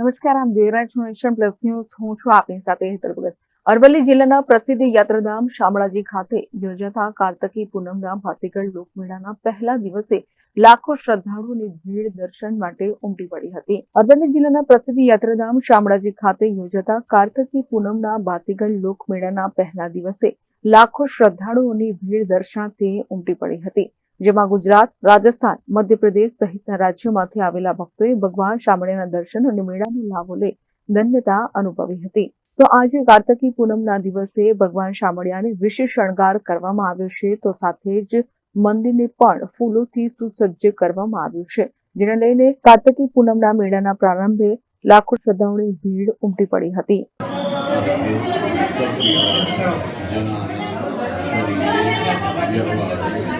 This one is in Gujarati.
નમસ્કાર, આમ દેવરાજ નેશન પ્લસ હું છું આપની સાથે હેતર ભગત. અરવલ્લી જિલ્લાના પ્રસિદ્ધ યાત્રાધામ શામળાજી ખાતે યોજાતા કાર્તકી પૂનમના ભાતીગળ લોકમેળાના પહેલા દિવસે લાખો શ્રદ્ધાળુઓની ભીડ દર્શન માટે ઉમટી પડી હતી. અરવલ્લી જિલ્લાના પ્રસિદ્ધ યાત્રાધામ શામળાજી ખાતે યોજાતા કાર્તકી પૂનમના ભાતીગળ લોકમેળાના પહેલા દિવસે લાખો શ્રદ્ધાળુઓની ભીડ દર્શનાર્થે ઉમટી પડી હતી. જેમાં ગુજરાત, રાજસ્થાન, મધ્યપ્રદેશ સહિતના રાજ્યોમાંથી આવેલા ભક્તોએ ભગવાન શામળિયાના દર્શન અને મેળાનો લાભો લઈ ધન્યતા અનુભવી હતી. તો આજે કાર્તકી પૂનમના દિવસે ભગવાન શામળિયાને વિશેષ શણગાર કરવામાં આવ્યો છે, તો સાથે જ મંદિરને પણ ફૂલોથી સુસજ્જ કરવામાં આવ્યું છે. જેને લઈને કાર્તકી પૂનમના મેળાના પ્રારંભે લાખો શ્રદ્ધાળુઓની ભીડ ઉમટી પડી હતી. શરીરે